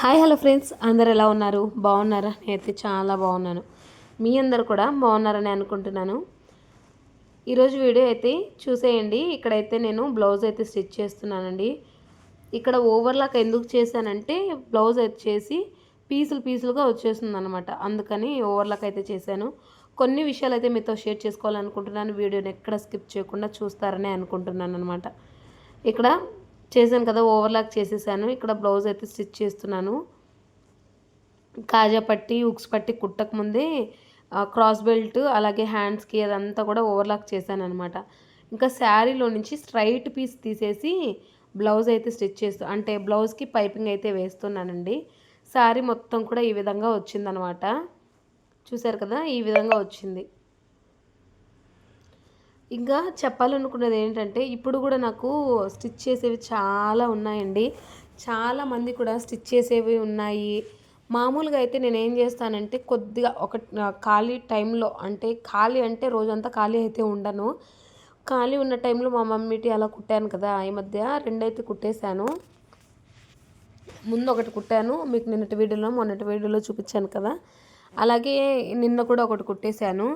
Hi hello friends. అందరు ఎలా ఉన్నారు? బాగున్నారా? నేనైతే చాలా బాగున్నాను. మీ అందరు కూడా బాగున్నారని అనుకుంటున్నాను. ఈరోజు వీడియో అయితే చూసేయండి. ఇక్కడైతే నేను బ్లౌజ్ అయితే స్టిచ్ చేస్తున్నానండి. ఇక్కడ ఓవర్లాక్ ఎందుకు చేశానంటే బ్లౌజ్ అయితే చేసి పీసులు పీసులుగా వచ్చేస్తుంది అనమాట అందుకని ఓవర్లాక్ అయితే చేశాను. కొన్ని విషయాలు అయితే మీతో షేర్ చేసుకోవాలనుకుంటున్నాను. వీడియోని ఎక్కడ స్కిప్ చేయకుండా చూస్తారని అనుకుంటున్నాను అనమాట ఇక్కడ చేశాను కదా ఓవర్లాక్ చేసేసాను. ఇక్కడ బ్లౌజ్ అయితే స్టిచ్ చేస్తున్నాను. కాజా పట్టి ఉక్స్ పట్టి కుట్టక ముందే క్రాస్ బెల్ట్ అలాగే హ్యాండ్స్కి అదంతా కూడా ఓవర్లాక్ చేశాను అనమాట ఇంకా శారీలో నుంచి స్ట్రైట్ పీస్ తీసేసి బ్లౌజ్ అయితే స్టిచ్ చేస్తూ అంటే బ్లౌజ్కి పైపింగ్ అయితే వేస్తున్నానండి. శారీ మొత్తం కూడా ఈ విధంగా వచ్చిందనమాట చూసారు కదా ఈ విధంగా వచ్చింది. ఇంకా చెప్పాలనుకున్నది ఏంటంటే ఇప్పుడు కూడా నాకు స్టిచ్ చేసేవి చాలా ఉన్నాయండి. చాలామంది కూడా స్టిచ్ చేసేవి ఉన్నాయి. మామూలుగా అయితే నేను ఏం చేస్తానంటే కొద్దిగా ఒక ఖాళీ టైంలో అంటే ఖాళీ అంటే రోజంతా ఖాళీ అయితే ఉండను. ఖాళీ ఉన్న టైంలో మా మమ్మీటి అలా కుట్టాను కదా ఈ మధ్య రెండైతే కుట్టేశాను. ముందు ఒకటి కుట్టాను మీకు నిన్నటి వీడియోలో మొన్నటి వీడియోలో చూపించాను కదా. అలాగే నిన్న కూడా ఒకటి కుట్టేశాను.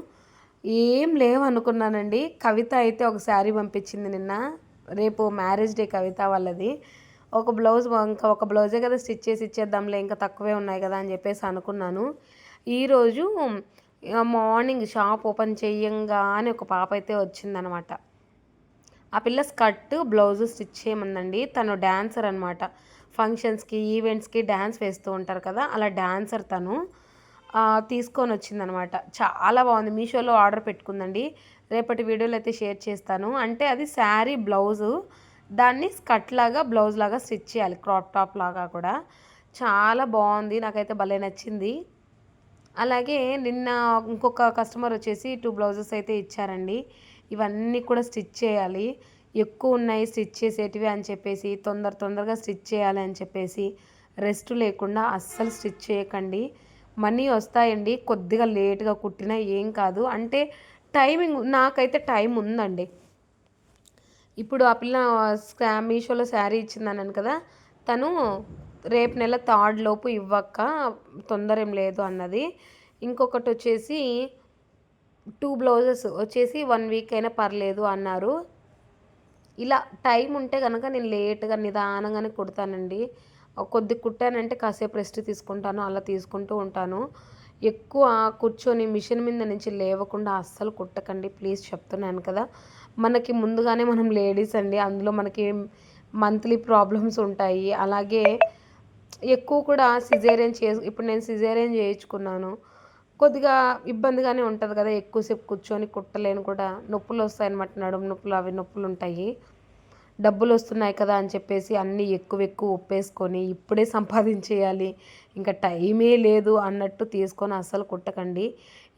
ఏం లేవు అనుకున్నానండి కవిత అయితే ఒక శారీ పంపించింది నిన్న. రేపు మ్యారేజ్ డే కవిత వాళ్ళది. ఒక బ్లౌజ్ ఇంకా ఒక బ్లౌజే కదా స్టిచ్ చేసి ఇచ్చేద్దాంలే ఇంకా తక్కువే ఉన్నాయి కదా అని చెప్పేసి అనుకున్నాను. ఈరోజు మార్నింగ్ షాప్ ఓపెన్ చెయ్యంగానే ఒక పాప అయితే వచ్చిందనమాట. ఆ పిల్ల స్కర్ట్ బ్లౌజ్ స్టిచ్ చేయమందండి. తను డ్యాన్సర్ అనమాట. ఫంక్షన్స్కి ఈవెంట్స్కి డ్యాన్స్ వేస్తూ ఉంటారు కదా అలా డ్యాన్సర్ తను. తీసుకొని వచ్చిందనమాట చాలా బాగుంది. మీషోలో ఆర్డర్ పెట్టుకుందండి. రేపటి వీడియోలో అయితే షేర్ చేస్తాను. అంటే అది శారీ బ్లౌజు దాన్ని స్కట్ లాగా బ్లౌజ్ లాగా స్టిచ్ చేయాలి. క్రాప్ టాప్ లాగా కూడా. చాలా బాగుంది. నాకైతే భలే నచ్చింది. అలాగే నిన్న ఇంకొక కస్టమర్ వచ్చేసి టూ బ్లౌజెస్ అయితే ఇచ్చారండి. ఇవన్నీ కూడా స్టిచ్ చేయాలి. ఎక్కువ ఉన్నాయి స్టిచ్ చేసేటివి అని చెప్పేసి తొందర తొందరగా స్టిచ్ చేయాలి అని చెప్పేసి రెస్ట్ లేకుండా అస్సలు స్టిచ్ చేయకండి. మనీ వస్తాయండి. కొద్దిగా లేట్గా కుట్టినా ఏం కాదు. అంటే టైమింగ్ నాకైతే టైం ఉందండి. ఇప్పుడు ఆ పిల్ల మీషోలో శారీ ఇచ్చిందన్నాను కదా తను రేపు నెల థర్డ్ లోపు ఇవ్వక్క తొందర ఏం లేదు అన్నది. ఇంకొకటి వచ్చేసి టూ బ్లౌజెస్ వచ్చేసి వన్ వీక్ అయినా పర్లేదు అన్నారు. ఇలా టైం ఉంటే కనుక నేను లేట్గా నిదానంగానే కుడతానండి. కొద్ది కుట్టానంటే కాసేపు రెస్ట్ తీసుకుంటాను అలా తీసుకుంటూ ఉంటాను. ఎక్కువ కూర్చొని మిషన్ మీద నుంచి లేవకుండా అస్సలు కుట్టకండి ప్లీజ్ చెప్తున్నాను కదా. మనకి ముందుగానే మనం లేడీస్ అండి అందులో మనకి మంత్లీ ప్రాబ్లమ్స్ ఉంటాయి. అలాగే ఎక్కువ కూడా సిజేరియన్ చే ఇప్పుడు నేను సిజేరియన్ చేయించుకున్నాను. కొద్దిగా ఇబ్బందిగానే ఉంటుంది కదా ఎక్కువసేపు కూర్చొని కుట్టలేను కూడా. నొప్పులు వస్తాయన్నమాట నడుము నొప్పులు అవి నొప్పులు ఉంటాయి. డబ్బులు వస్తున్నాయి కదా అని చెప్పేసి అన్నీ ఎక్కువ ఎక్కువ ఒప్పేసుకొని ఇప్పుడే సంపాదించేయాలి. ఇంకా టైమే లేదు అన్నట్టు తీసుకొని అస్సలు కుట్టకండి.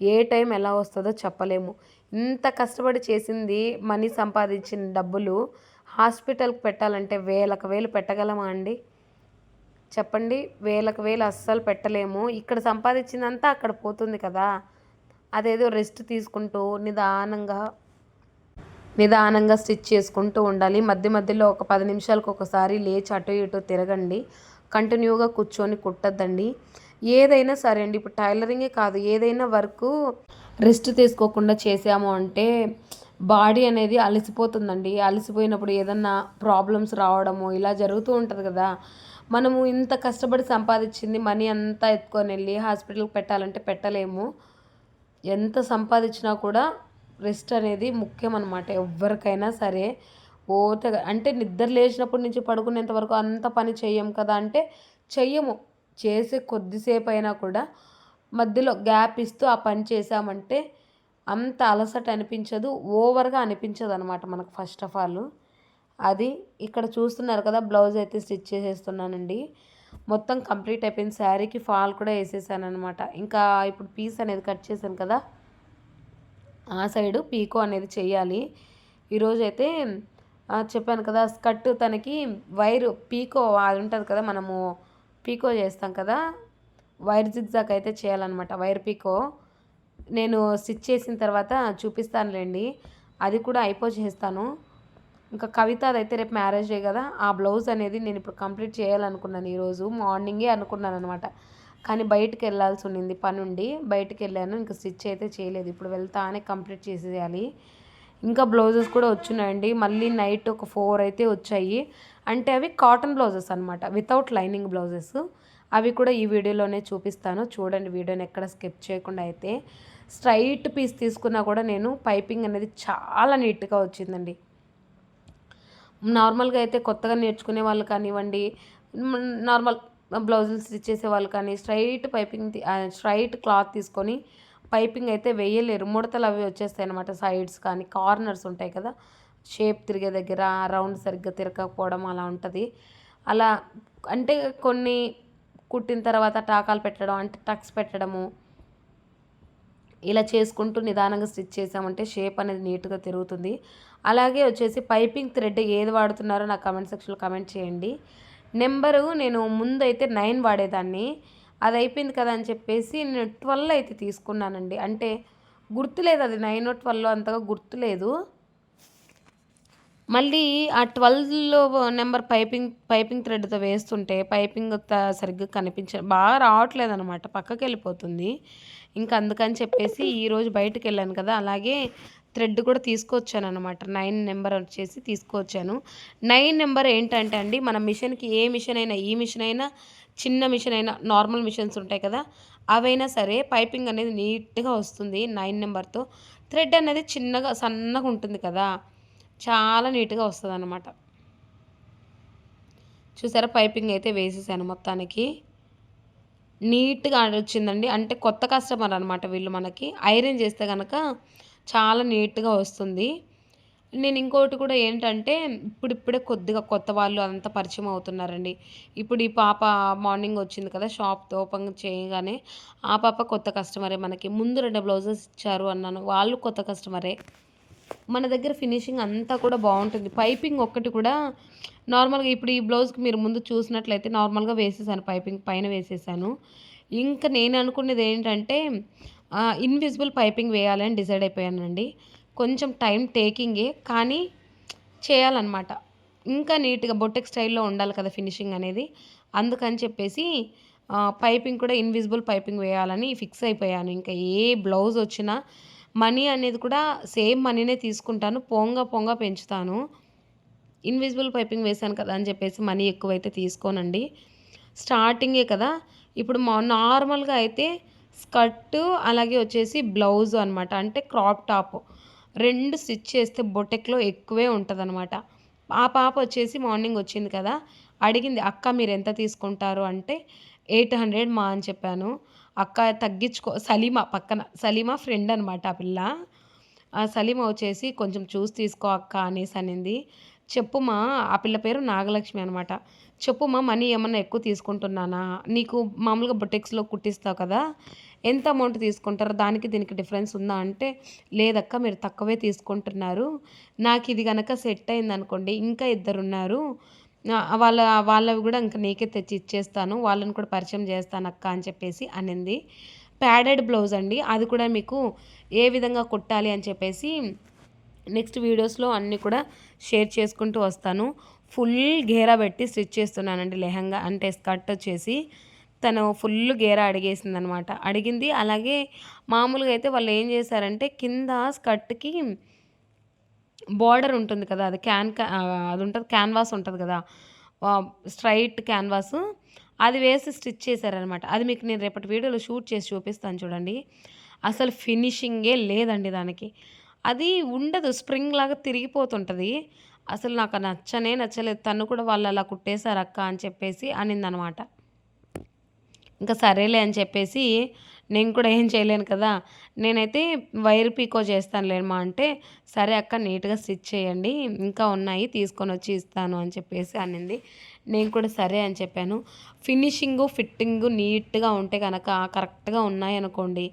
ఏ టైం ఎలా వస్తుందో చెప్పలేము. ఇంత కష్టపడి చేసింది మనీ సంపాదించిన డబ్బులు హాస్పిటల్కి పెట్టాలంటే వేలకు వేలు పెట్టగలమా అండి? చెప్పండి. వేలకు వేలు అస్సలు పెట్టలేము. ఇక్కడ సంపాదించిందంతా అక్కడ పోతుంది కదా. అదేదో రెస్ట్ తీసుకుంటూ నిదానంగా నిదానంగా స్టిచ్ చేసుకుంటూ ఉండాలి. మధ్య మధ్యలో ఒక పది నిమిషాలకు ఒకసారి లేచి అటు ఇటు తిరగండి. కంటిన్యూగా కూర్చొని కుట్టద్దండి. ఏదైనా సరే అండి ఇప్పుడు టైలరింగే కాదు. ఏదైనా వర్క్ రెస్ట్ తీసుకోకుండా చేసాము అంటే బాడీ అనేది అలసిపోతుందండి. అలసిపోయినప్పుడు ఏదన్నా ప్రాబ్లమ్స్ రావడము ఇలా జరుగుతూ ఉంటుంది కదా. మనము ఇంత కష్టపడి సంపాదించింది మనీ అంతా ఎత్తుకొని వెళ్ళి హాస్పిటల్కి పెట్టాలంటే పెట్టలేము. ఎంత సంపాదించినా కూడా రెస్ట్ అనేది ముఖ్యం అనమాట ఎవరికైనా సరే ఓత అంటే నిద్ర లేచినప్పటి నుంచి పడుకునేంత వరకు అంత పని చెయ్యం కదా అంటే చెయ్యము. చేసే కొద్దిసేపు అయినా కూడా మధ్యలో గ్యాప్ ఇస్తూ ఆ పని చేసామంటే అంత అలసట అనిపించదు ఓవర్గా అనిపించదు అనమాట మనకు ఫస్ట్ ఆఫ్ ఆల్. అది ఇక్కడ చూస్తున్నారు కదా బ్లౌజ్ అయితే స్టిచ్ చేసేస్తున్నానండి. మొత్తం కంప్లీట్ అయిపోయింది శారీకి ఫాల్ కూడా వేసేసాను అనమాట ఇంకా ఇప్పుడు పీస్ అనేది కట్ చేశాను కదా. ఆ సైడు పీకో అనేది చేయాలి. ఈరోజు అయితే చెప్పాను కదా స్కర్ట్ తనకి వైర్ పీకో అది ఉంటుంది కదా మనము పీకో చేస్తాం కదా వైర్ జిగ్జాక్ అయితే చేయాలన్నమాట వైర్ పీకో. నేను స్టిచ్ చేసిన తర్వాత చూపిస్తానులేండి అది కూడా అయిపో చేస్తాను. ఇంకా కవిత అదైతే రేపు మ్యారేజ్ డే కదా ఆ బ్లౌజ్ అనేది నేను ఇప్పుడు కంప్లీట్ చేయాలనుకున్నాను ఈరోజు మార్నింగే అనుకున్నాను అనమాట కానీ బయటకు వెళ్ళాల్సి ఉండింది పని ఉండి బయటకు వెళ్ళాను. ఇంకా స్టిచ్ అయితే చేయలేదు. ఇప్పుడు వెళ్తానే కంప్లీట్ చేసేయాలి. ఇంకా బ్లౌజెస్ కూడా వచ్చున్నాయండి. మళ్ళీ నైట్ ఒక ఫోర్ అయితే వచ్చాయి. అంటే అవి కాటన్ బ్లౌజెస్ అనమాట వితౌట్ లైనింగ్ బ్లౌజెస్. అవి కూడా ఈ వీడియోలోనే చూపిస్తాను. చూడండి వీడియోని ఎక్కడ స్కిప్ చేయకుండా అయితే. స్ట్రైట్ పీస్ తీసుకున్నా కూడా నేను పైపింగ్ అనేది చాలా నీట్గా వచ్చిందండి. నార్మల్గా అయితే కొత్తగా నేర్చుకునే వాళ్ళు కానివ్వండి నార్మల్ బ్లౌజులు స్టిచ్ చేసే వాళ్ళు కానీ స్ట్రైట్ పైపింగ్ స్ట్రైట్ క్లాత్ తీసుకొని పైపింగ్ అయితే వేయలేరు. ముడతలు అవి వచ్చేస్తాయి అనమాట సైడ్స్ కానీ కార్నర్స్ ఉంటాయి కదా షేప్ తిరిగే దగ్గర రౌండ్ సరిగ్గా తిరగకపోవడం అలా ఉంటుంది. అలా అంటే కొన్ని కుట్టిన తర్వాత టాకాలు పెట్టడం అంటే టక్స్ పెట్టడము ఇలా చేసుకుంటూ నిదానంగా స్టిచ్ చేసామంటే షేప్ అనేది నీట్గా తిరుగుతుంది. అలాగే వచ్చేసి పైపింగ్ థ్రెడ్ ఏది వాడుతున్నారో నాకు కమెంట్ సెక్షన్లో కమెంట్ చేయండి. నెంబరు నేను ముందు అయితే నైన్ వాడేదాన్ని. అది అయిపోయింది కదా అని చెప్పేసి నేను ట్వెల్వ్ అయితే తీసుకున్నానండి. అంటే గుర్తులేదు అది నైన్ ట్వెల్వ్ అంతగా గుర్తులేదు. మళ్ళీ ఆ ట్వెల్వ్లో నెంబర్ పైపింగ్ పైపింగ్ థ్రెడ్తో వేస్తుంటే పైపింగ్ సరిగ్గా కనిపించ బాగా రావట్లేదు అనమాట పక్కకి వెళ్ళిపోతుంది ఇంకా అందుకని చెప్పేసి ఈరోజు బయటకు వెళ్ళాను కదా. అలాగే థ్రెడ్ కూడా తీసుకొచ్చాను అనమాట నైన్ నెంబర్ వచ్చేసి తీసుకొచ్చాను నైన్ నెంబర్ ఏంటంటే అండి మన మిషన్కి ఏ మిషన్ అయినా ఈ మిషన్ అయినా చిన్న మిషన్ అయినా నార్మల్ మిషన్స్ ఉంటాయి కదా అవైనా సరే పైపింగ్ అనేది నీట్గా వస్తుంది నైన్ నెంబర్తో. థ్రెడ్ అనేది చిన్నగా సన్నగా ఉంటుంది కదా చాలా నీట్గా వస్తుంది అనమాట చూసారా పైపింగ్ అయితే వేసేసాను మొత్తానికి. నీట్గా వచ్చిందండి. అంటే కొత్త కస్టమర్ అనమాట వీళ్ళు మనకి. ఐరన్ చేస్తే కనుక చాలా నీట్గా వస్తుంది. నేను ఇంకోటి కూడా ఏంటంటే ఇప్పుడిప్పుడే కొద్దిగా కొత్త వాళ్ళు అంతా పరిచయం అవుతున్నారండి. ఇప్పుడు ఈ పాప మార్నింగ్ వచ్చింది కదా షాప్ ఓపెన్ చేయగానే ఆ పాప కొత్త కస్టమరే మనకి. ముందు రెండు బ్లౌజెస్ ఇచ్చారు అన్నాను. వాళ్ళు కొత్త కస్టమరే. మన దగ్గర ఫినిషింగ్ అంతా కూడా బాగుంటుంది. పైపింగ్ ఒక్కటి కూడా నార్మల్గా ఇప్పుడు ఈ బ్లౌజ్కి మీరు ముందు చూసినట్లయితే నార్మల్గా వేసేసాను. పైపింగ్ పైన వేసేసాను. ఇంకా నేను అనుకునేది ఏంటంటే ఇన్విజిబుల్ పైపింగ్ వేయాలని డిసైడ్ అయిపోయానండి. కొంచెం టైం టేకింగే కానీ చేయాలన్నమాట. ఇంకా నీట్గా బొట్టెక్ స్టైల్లో ఉండాలి కదా ఫినిషింగ్ అనేది. అందుకని చెప్పేసి పైపింగ్ కూడా ఇన్విజిబుల్ పైపింగ్ వేయాలని ఫిక్స్ అయిపోయాను. ఇంకా ఏ బ్లౌజ్ వచ్చినా మనీ అనేది కూడా సేమ్ మనీనే తీసుకుంటాను. పొంగ పొంగ పెంచుతాను. ఇన్విజిబుల్ పైపింగ్ వేశాను కదా అని చెప్పేసి మనీ ఎక్కువైతే తీసుకోనండి. స్టార్టింగే కదా. ఇప్పుడు మా నార్మల్గా అయితే స్కర్ట్ అలాగే వచ్చేసి బ్లౌజ్ అనమాట అంటే క్రాప్ టాప్. రెండు స్టిచ్ చేస్తే బొటెక్లో ఎక్కువే ఉంటుంది అనమాట ఆ పాప వచ్చేసి మార్నింగ్ వచ్చింది కదా. అడిగింది అక్క మీరు ఎంత తీసుకుంటారు? అంటే ఎయిట్ హండ్రెడ్ మా అని చెప్పాను. అక్క తగ్గించుకో సలీమా పక్కన సలీమా ఫ్రెండ్ అనమాట ఆ పిల్ల. ఆ సలీమా వచ్చేసి కొంచెం చూసి తీసుకో అక్క అనేసి అనింది. చెప్పుమా ఆ పిల్ల పేరు నాగలక్ష్మి అనమాట చెప్పుమా మనీ ఏమన్నా ఎక్కువ తీసుకుంటున్నానా? నీకు మామూలుగా బొటెక్స్లో కుట్టిస్తావు కదా ఎంత అమౌంట్ తీసుకుంటారో? దానికి దీనికి డిఫరెన్స్ ఉందా అంటే లేదక్క మీరు తక్కువే తీసుకుంటున్నారు. నాకు ఇది కనుక సెట్ అయింది అనుకోండి ఇంకా ఇద్దరు ఉన్నారు వాళ్ళ వాళ్ళవి కూడా ఇంకా నీకే తెచ్చి ఇచ్చేస్తాను వాళ్ళని కూడా పరిచయం చేస్తాను అక్క అని చెప్పేసి అనింది. ప్యాడెడ్ బ్లౌజ్ అండి అది కూడా మీకు ఏ విధంగా కుట్టాలి అని చెప్పేసి నెక్స్ట్ వీడియోస్లో అన్నీ కూడా షేర్ చేసుకుంటూ వస్తాను. ఫుల్ గేరా పెట్టి స్టిచ్ చేస్తున్నానండి లెహంగా అంటే స్కర్ట్ వచ్చేసి. తను ఫుల్ గేరా అడిగేసింది అనమాట అడిగింది అలాగే మామూలుగా అయితే వాళ్ళు ఏం చేశారంటే కింద స్కర్ట్కి బార్డర్ ఉంటుంది కదా అది క్యాన్ అది ఉంటుంది క్యాన్వాస్ ఉంటుంది కదా స్ట్రైట్ క్యాన్వాస్ అది వేసి స్టిచ్ చేశారనమాట. అది మీకు నేను రేపటి వీడియోలో షూట్ చేసి చూపిస్తాను చూడండి. అసలు ఫినిషింగే లేదండి దానికి. అది ఉండదు. స్ప్రింగ్ లాగా తిరిగిపోతుంటుంది. అసలు నాకు నచ్చనే నచ్చలేదు. తను కూడా వాళ్ళు అలా కుట్టేశారు అక్క అని చెప్పేసి అనిందనమాట. ఇంకా సరేలే అని చెప్పేసి నేను కూడా ఏం చేయలేను కదా. నేనైతే వైర్ పీకో చేస్తానులేమా అంటే సరే అక్క నీట్గా స్టిచ్ చేయండి. ఇంకా ఉన్నాయి తీసుకొని వచ్చి ఇస్తాను అని చెప్పేసి అనింది. నేను కూడా సరే అని చెప్పాను. ఫినిషింగు ఫిట్టింగు నీట్గా ఉంటే కనుక కరెక్ట్గా ఉన్నాయి అనుకోండి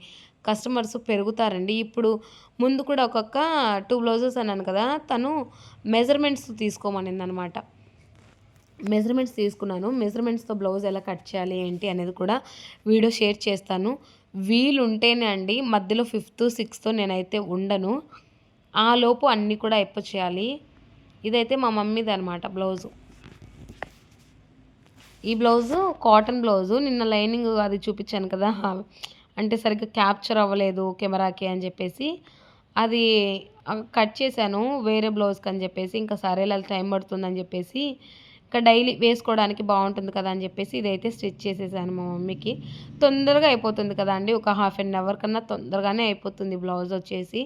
కస్టమర్స్ పెరుగుతారండి. ఇప్పుడు ముందు కూడా ఒక్కొక్క టూ బ్లౌజెస్ అన్నాను కదా తను మెజర్మెంట్స్ తీసుకోమనింది అనమాట మెజర్మెంట్స్ తీసుకున్నాను. మెజర్మెంట్స్తో బ్లౌజ్ ఎలా కట్ చేయాలి ఏంటి అనేది కూడా వీడియో షేర్ చేస్తాను. వీలుంటేనే అండి మధ్యలో ఫిఫ్త్ సిక్స్త్ నేనైతే ఉండను. ఆ లోపు అన్నీ కూడా ఎప్ప చేయాలి ఇదైతే మా మమ్మీది అనమాట బ్లౌజు. ఈ బ్లౌజు కాటన్ బ్లౌజు. నిన్న లైనింగ్ అది చూపించాను కదా అంటే సరిగ్గా క్యాప్చర్ అవ్వలేదు కెమెరాకి అని చెప్పేసి అది కట్ చేశాను వేరే బ్లౌజ్కి అని చెప్పేసి ఇంకా సరే అలా టైం పడుతుందని చెప్పేసి ఇంకా డైలీ వేసుకోవడానికి బాగుంటుంది కదా అని చెప్పేసి ఇదైతే స్టిచ్ చేసేసాను మా మమ్మీకి. తొందరగా అయిపోతుంది కదా అండి ఒక హాఫ్ అన్ అవర్ కన్నా తొందరగానే అయిపోతుంది బ్లౌజ్ వచ్చేసి.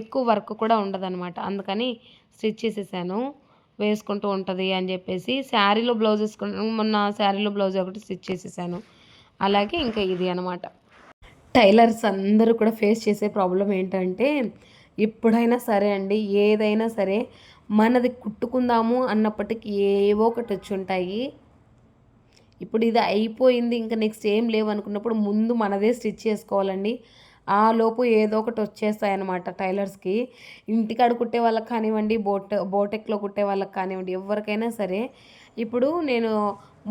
ఎక్కువ వర్క్ కూడా ఉండదన్నమాట అందుకని స్టిచ్ చేసేసాను వేసుకుంటూ ఉంటుంది అని చెప్పేసి. శారీలో బ్లౌజ్ వేసుకుంటాను మొన్న శారీలో బ్లౌజ్ ఒకటి స్టిచ్ చేసేసాను. అలాగే ఇంకా ఇది అనమాట టైలర్స్ అందరూ కూడా ఫేస్ చేసే ప్రాబ్లం ఏంటంటే ఎప్పుడైనా సరే అండి ఏదైనా సరే మనది కుట్టుకుందాము అన్నప్పటికీ ఏవో ఒకటి వచ్చి ఉంటాయి. ఇప్పుడు ఇది అయిపోయింది ఇంకా నెక్స్ట్ ఏం లేవు అనుకున్నప్పుడు ముందు మనదే స్టిచ్ చేసుకోవాలండి. ఆ లోపు ఏదో ఒకటి వచ్చేస్తాయి అనమాట టైలర్స్కి. ఇంటికాడ కుట్టే వాళ్ళకి కానివ్వండి బోట బోటెక్లో కుట్టే వాళ్ళకి కానివ్వండి ఎవరికైనా సరే. ఇప్పుడు నేను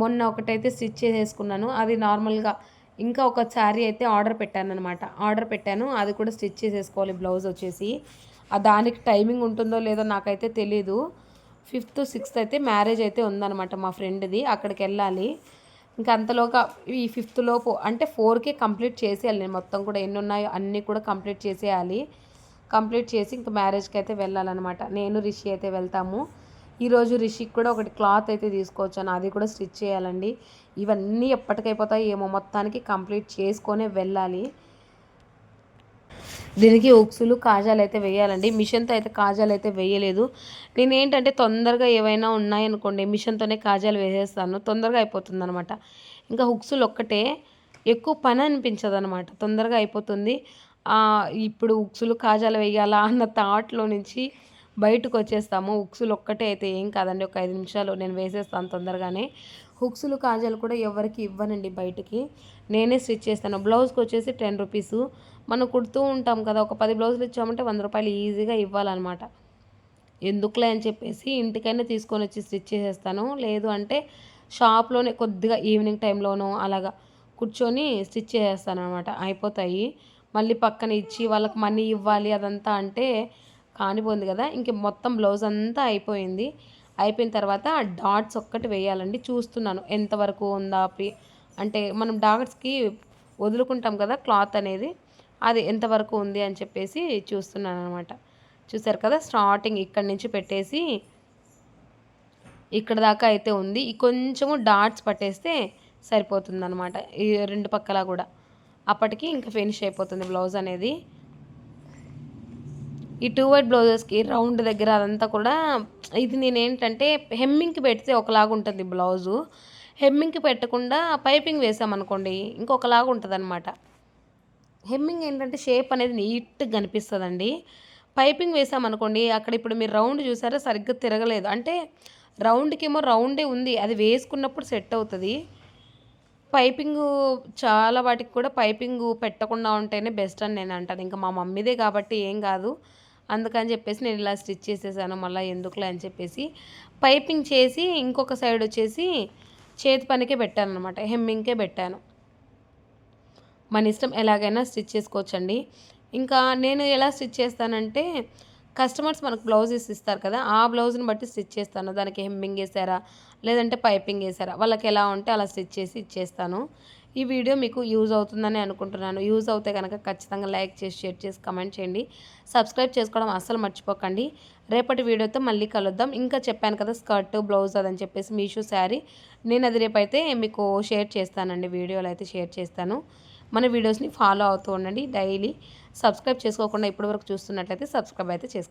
మొన్న ఒకటైతే స్టిచ్ చేసేసుకున్నాను. అది నార్మల్గా ఇంకా ఒక శారీ అయితే ఆర్డర్ పెట్టాను అనమాట ఆర్డర్ పెట్టాను. అది కూడా స్టిచ్ చేసేసుకోవాలి. బ్లౌజ్ వచ్చేసి. దానికి టైమింగ్ ఉంటుందో లేదో నాకైతే తెలీదు. ఫిఫ్త్ సిక్స్త్ అయితే మ్యారేజ్ అయితే ఉందన్నమాట మా ఫ్రెండ్ది. అక్కడికి వెళ్ళాలి. ఇంకా అంతలోగా ఈ ఫిఫ్త్ లోపు అంటే ఫోర్కే కంప్లీట్ చేసేయాలి నేను మొత్తం కూడా. ఎన్ని ఉన్నాయో అన్నీ కూడా కంప్లీట్ చేసేయాలి. కంప్లీట్ చేసి ఇంకా మ్యారేజ్కి అయితే వెళ్ళాలన్నమాట. నేను రిషి అయితే వెళ్తాము. ఈరోజు రిషికి కూడా ఒకటి క్లాత్ అయితే తీసుకొచ్చాను అది కూడా స్టిచ్ చేయాలండి. ఇవన్నీ ఎప్పటికైపోతాయి ఏమో మొత్తానికి కంప్లీట్ చేసుకొనే వెళ్ళాలి. దీనికి ఉక్సులు కాజాలు అయితే వేయాలండి. మిషన్తో అయితే కాజాలు అయితే వేయలేదు. నేను ఏంటంటే తొందరగా ఏవైనా ఉన్నాయనుకోండి మిషన్తోనే కాజాలు వేసేస్తాను. తొందరగా అయిపోతుంది అనమాట ఇంకా హుక్సులు ఒక్కటే ఎక్కువ పని అనిపించదు అనమాట తొందరగా అయిపోతుంది. ఇప్పుడు ఉక్సులు కాజాలు వేయాలా అన్న థాట్లో నుంచి బయటకు వచ్చేస్తాము హుక్సులు ఒక్కటే అయితే ఏం కాదండి. ఒక ఐదు నిమిషాలు నేను వేసేస్తాను తొందరగానే. హుక్సులు కాజాలు కూడా ఎవరికి ఇవ్వనండి బయటికి. నేనే స్టిచ్ చేస్తాను. బ్లౌజ్కి వచ్చేసి టెన్ రూపీసు. మనం కుడుతూ ఉంటాం కదా ఒక పది బ్లౌజులు ఇచ్చామంటే వంద రూపాయలు ఈజీగా ఇవ్వాలన్నమాట. ఎందుకులే అని చెప్పేసి ఇంటికైనా తీసుకొని వచ్చి స్టిచ్ చేసేస్తాను. లేదు అంటే షాప్లోనే కొద్దిగా ఈవినింగ్ టైంలోనూ అలాగా కూర్చొని స్టిచ్ చేసేస్తాను అనమాట అయిపోతాయి. మళ్ళీ పక్కన ఇచ్చి వాళ్ళకి మనీ ఇవ్వాలి అదంతా అంటే కానిపోయింది కదా ఇంక మొత్తం బ్లౌజ్ అంతా అయిపోయింది. అయిపోయిన తర్వాత డాట్స్ ఒక్కటి వేయాలండి. చూస్తున్నాను ఎంతవరకు ఉందా అంటే మనం డాట్స్కి వదులుకుంటాం కదా క్లాత్ అనేది అది ఎంతవరకు ఉంది అని చెప్పేసి చూస్తున్నాను అనమాట చూసారు కదా స్టార్టింగ్ ఇక్కడి నుంచి పెట్టేసి ఇక్కడ దాకా అయితే ఉంది. కొంచెము డాట్స్ పట్టేస్తే సరిపోతుంది అనమాట ఈ రెండు పక్కల కూడా. అప్పటికి ఇంకా ఫినిష్ అయిపోతుంది బ్లౌజ్ అనేది. ఈ టూ వైట్ బ్లౌజెస్కి రౌండ్ దగ్గర అదంతా కూడా ఇది నేను ఏంటంటే హెమ్మింగ్కి పెడితే ఒకలాగా ఉంటుంది బ్లౌజు హెమ్మింగ్కి పెట్టకుండా పైపింగ్ వేసామనుకోండి ఇంకొకలాగా ఉంటుంది అనమాట హెమ్మింగ్ ఏంటంటే షేప్ అనేది నీట్గా కనిపిస్తుందండి పైపింగ్ వేసామనుకోండి అక్కడ ఇప్పుడు మీరు రౌండ్ చూసారా సరిగ్గా తిరగలేదు. అంటే రౌండ్కి ఏమో రౌండే ఉంది అది వేసుకున్నప్పుడు సెట్ అవుతుంది. పైపింగ్ చాలా వాటికి కూడా పైపింగ్ పెట్టకుండా ఉంటేనే బెస్ట్ అని నేను అంటాను. ఇంకా మా మమ్మీదే కాబట్టి ఏం కాదు. అందుకని చెప్పేసి నేను ఇలా స్టిచ్ చేసేసాను మళ్ళీ ఎందుకులే అని చెప్పేసి పైపింగ్ చేసి ఇంకొక సైడ్ వచ్చేసి చేతి పనికే పెట్టాను అనమాట హెమ్మింగ్కే పెట్టాను. మన ఇష్టం ఎలాగైనా స్టిచ్ చేసుకోవచ్చండి. ఇంకా నేను ఎలా స్టిచ్ చేస్తానంటే కస్టమర్స్ మనకు బ్లౌజెస్ ఇస్తారు కదా ఆ బ్లౌజ్ని బట్టి స్టిచ్ చేస్తాను. దానికి హెమ్మింగ్ వేసారా లేదంటే పైపింగ్ వేసారా వాళ్ళకి ఎలా ఉంటే అలా స్టిచ్ చేసి ఇచ్చేస్తాను. ఈ వీడియో మీకు యూజ్ అవుతుందని అనుకుంటున్నాను. యూజ్ అవుతే కనుక ఖచ్చితంగా లైక్ చేసి షేర్ చేసి కమెంట్ చేయండి. సబ్స్క్రైబ్ చేసుకోవడం అస్సలు మర్చిపోకండి. రేపటి వీడియోతో మళ్ళీ కలుద్దాం. ఇంకా చెప్పాను కదా స్కర్ట్ బ్లౌజ్ అదని చెప్పేసి మీషో శారీ. నేను అది రేపైతే మీకు షేర్ చేస్తానండి. వీడియోలు అయితే షేర్ చేస్తాను. మన వీడియోస్ని ఫాలో అవుతూ ఉండండి డైలీ. సబ్స్క్రైబ్ చేసుకోకుండా ఇప్పటివరకు చూస్తున్నట్లయితే సబ్స్క్రైబ్ అయితే చేసుకో